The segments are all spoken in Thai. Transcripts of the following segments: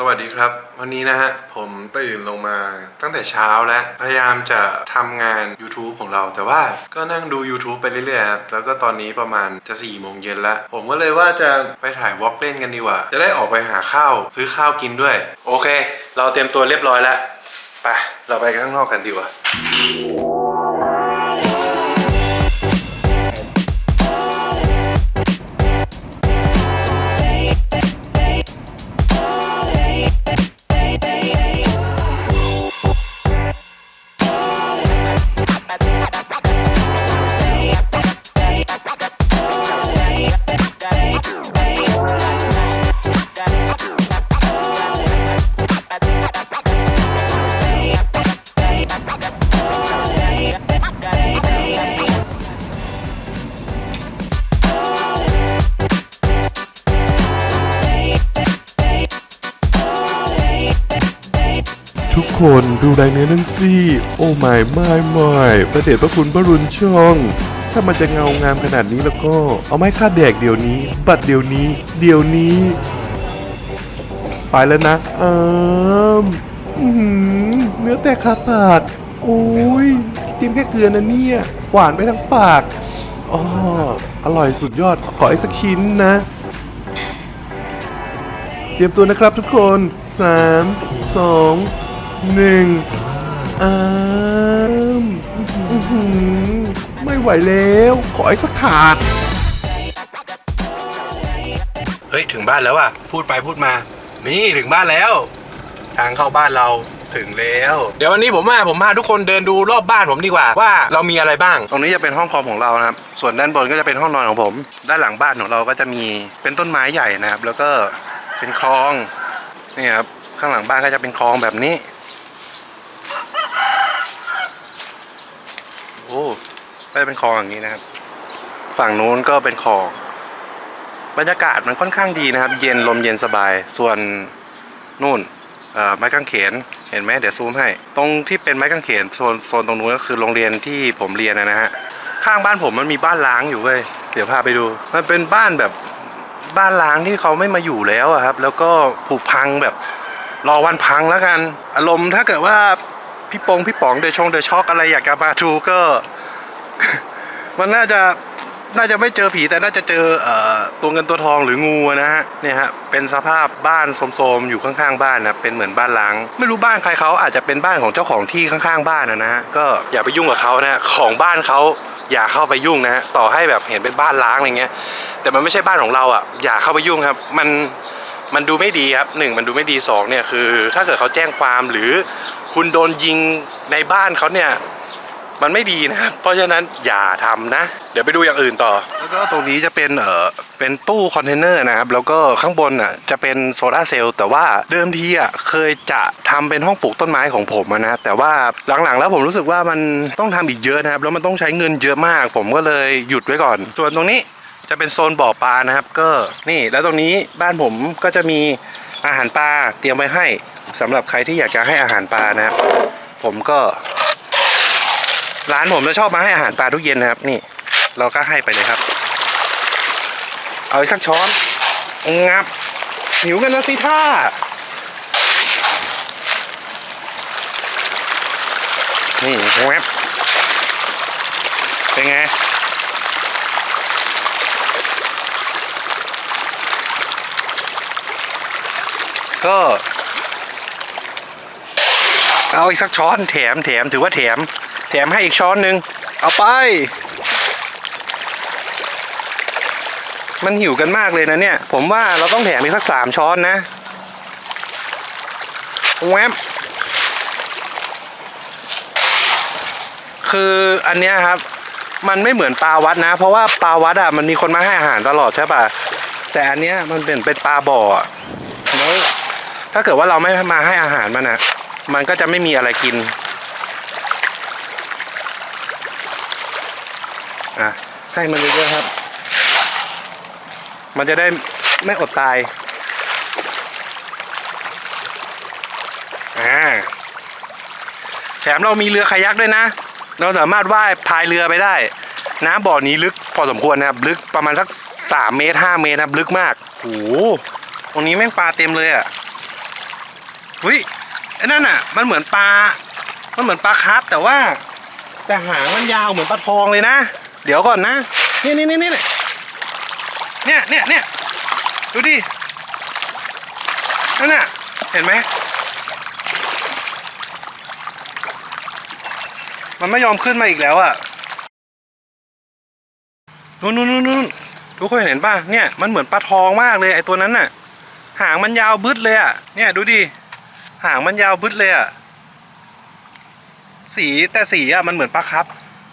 สวัสดีครับ วันนี้นะฮะผมตื่นลงมาตั้งแต่เช้าแล้วพยายามจะทำงาน YouTube ของเรา แต่ว่าก็นั่งดู YouTube ไปเรื่อยๆแล้วก็ตอนนี้ประมาณจะ4ี่โมงเย็นแล้วผมก็เลยว่าจะไปถ่ายวอล์กเล่นกันดีกว่า จะได้ออกไปหาข้าวซื้อข้าวกินด้วย โอเค เราเตรียมตัวเรียบร้อยแล้วไปเราไปข้างนอกกันดีกว่า ทุกคนดูรายเนื้อนั่นสิ โอ้ไม่ไม่ไม่ประเดชพระคุณพระรุนช่อง ถ้ามันจะเงางามขนาดนี้แล้วก็ เอาไม้ค่าแดกเดี๋ยวนี้ บัตรเดี๋ยวนี้ เดี๋ยวนี้ ไปแล้วนะอ้ามอื้อหือเนื้อแตกขาปาก โอ้ยจิ้มแค่เกลือนะเนี่ย หวานไปทั้งปากอ๋ออร่อยสุดยอด ขออีกสักชิ้นนะ เตรียมตัวนะครับทุกคน 3 2 1อ้ามอื้อหือไม่ไหวแล้ว ขออีกสักถาด เฮ้ย ถึงบ้านแล้วอะ พูดไปพูดมา นี่ถึงบ้านแล้ว ทางเข้าบ้านเราถึงแล้ว เดี๋ยววันนี้ผมมาผมพาทุกคนเดินดูรอบบ้านผมดีกว่าว่าเรามีอะไรบ้าง ตรงนี้จะเป็นห้องคอมของเรานะครับ ส่วนด้านบนก็จะเป็นห้องนอนของผม ด้านหลังบ้านของเราก็จะมีเป็นต้นไม้ใหญ่นะครับ แล้วก็เป็นคลองนี่ครับข้างหลังบ้านก็จะเป็นคลองแบบนี้ โอ้ก็จะเป็นคลองอย่างนี้นะครับ ฝั่งนู้นก็เป็นคลอง บรรยากาศมันค่อนข้างดีนะครับ เย็นลมเย็นสบาย ส่วนนู่นไม้กางเขน เห็นไหมเดี๋ยวซูมให้ ตรงที่เป็นไม้กางเขนโซนโซนตรงนู้นก็คือโรงเรียนที่ผมเรียนนะฮะ ข้างบ้านผมมันมีบ้านล้างอยู่เว้ย เดี๋ยวพาไปดู มันเป็นบ้านแบบบ้านล้างที่เขาไม่มาอยู่แล้วครับ แล้วก็ผุพังแบบรอวันพังแล้วกัน อารมณ์ถ้าเกิดว่า พี่ปงพี่ป๋องเดชงเดช็อกอะไรอยากจะมาดูก็ มันน่าจะน่าจะไม่เจอผีแต่น่าจะเจอเอ่อตัวเงินตัวทองหรืองูนะฮะเนี่ยฮะเป็นสภาพบ้านโสมๆอยู่ข้างๆบ้านนะเป็นเหมือนบ้านล้าง ไม่รู้บ้านใครเขาอาจจะเป็นบ้านของเจ้าของที่ข้างๆบ้านนะนะฮะก็อย่าไปยุ่งกับเขานะฮะของบ้านเขาอย่าเข้าไปยุ่งนะฮะต่อให้แบบเห็นเป็นบ้านล้างอะไรเงี้ยแต่มันไม่ใช่บ้านของเราอะอย่าเข้าไปยุ่งครับ มัน มันดูไม่ดีครับหนึ่งมันดูไม่ดีสองเนี่ยคือ ถ้าเกิดเขาแจ้งความหรือคุณโดนยิงในบ้านเขาเนี่ยมันไม่ดีนะครับเพราะฉะนั้นอย่าทำนะ เดี๋ยวไปดูอย่างอื่นต่อ แล้วก็ตรงนี้จะเป็นเออเป็นตู้คอนเทนเนอร์นะครับ แล้วก็ข้างบนอะจะเป็นโซลาเซลล์แต่ว่าเดิมทีอะเคยจะทำเป็นห้องปลูกต้นไม้ของผมนะแต่ว่าหลังๆแล้วผมรู้สึกว่ามันต้องทำอีกเยอะนะครับ แล้วมันต้องใช้เงินเยอะมาก ผมก็เลยหยุดไว้ก่อน ส่วนตรงนี้ จะเป็นโซนบ่อปลานะครับ ก็นี่แล้วตรงนี้บ้านผมก็จะมีอาหารปลาเตรียมไว้ให้สำหรับใครที่อยากจะให้อาหารปลานะครับ ผมก็ร้านผมจะชอบมาให้อาหารปลาทุกเย็นนะครับ นี่ เราก็ให้ไปเลยครับ เอาอีกสักช้อนงับหิวกันนะสิท่านี่แวบเป็นไง ก็ เอาอีกสักช้อนแถมแถมถือว่าแถม แถมให้อีกช้อนหนึ่งเอาไป มันหิวกันมากเลยนะเนี่ย ผมว่าเราต้องแถมอีกสักสามช้อนนะแวบคืออันเนี้ยครับ มันไม่เหมือนปลาวัดนะ เพราะว่าปลาวัดอะมันมีคนมาให้อาหารตลอดใช่ป่ะแต่อันเนี้ยมันเป็นเป็นปลาบ่ออะแล้ว ถ้าเกิดว่าเราไม่มาให้อาหารมันอะมันก็จะไม่มีอะไรกินอะให้มันเยอะๆครับ มันจะได้ไม่อดตายอ่าแถมเรามีเรือคายักด้วยนะ เราสามารถว่ายพายเรือไปได้ น้ำบ่อนี้ลึกพอสมควรนะครับ ลึกประมาณสักสามเมตรห้าเมตรนะครับ ลึกมากโอ้โหตรงนี้แม่งปลาเต็มเลยอะ่ะ อุ้ยไอ้นั่นน่ะ มันเหมือนปลา มันเหมือนปลาคาร์ฟแต่ว่า แต่หางมันยาวเหมือนปลาทองเลยนะ เดี๋ยวก่อนนะ นี่นี่นี่นี่เนี่ยเนี่ยเนี่ยดูดิ นั่นน่ะ เห็นไหม มันไม่ยอมขึ้นมาอีกแล้วอะนู่นนู่นนู่นนู่นทุกคนเห็นป่ะ เนี่ย มันเหมือนปลาทองมากเลยไอ้ตัวนั้นน่ะ หางมันยาวบึ้ดเลยอะ เนี่ยดูดิ หางมันยาวบึดเลยอะสีแต่สีอะมันเหมือนปลาครับ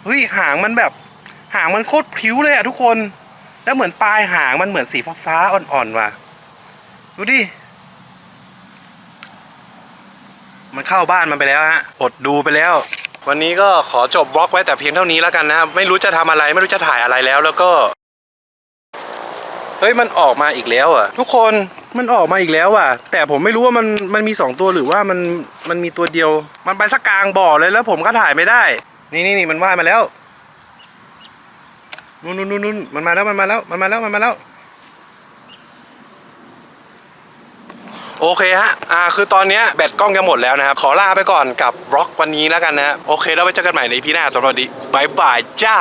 เฮ้ยหางมันแบบ หางมันโคตรพริ้วเลยอะทุกคน แล้วเหมือนปลายหางมันเหมือนสีฟ้าๆอ่อนๆว่ะดูดิมันเข้าบ้านมันไปแล้วฮะอดดูไปแล้ว วันนี้ก็ขอจบบล็อกไว้แต่เพียงเท่านี้แล้วกันนะ ไม่รู้จะทำอะไร ไม่รู้จะถ่ายอะไรแล้ว แล้วก็ เฮ้ยมันออกมาอีกแล้วอะ ทุกคนมันออกมาอีกแล้วอะ แต่ผมไม่รู้ว่ามันมันมีสองตัวหรือว่ามันมันมีตัวเดียว มันไปสักกลางบ่อเลยแล้วผมก็ถ่ายไม่ได้ นี่นี่นี่มันว่ายมาแล้วนู่นนู่นนู่นนุนมันมาแล้วมันมาแล้วมันมาแล้วมันมาแล้ว โอเคฮะ อ่า คือตอนเนี้ยแบตกล้องจะหมดแล้วนะครับ ขอลาไปก่อนกับบล็อกวันนี้แล้วกันนะ โอเค แล้วไว้เจอกันใหม่ในพีหน้าสำหรับวันนี้บายบายจ้า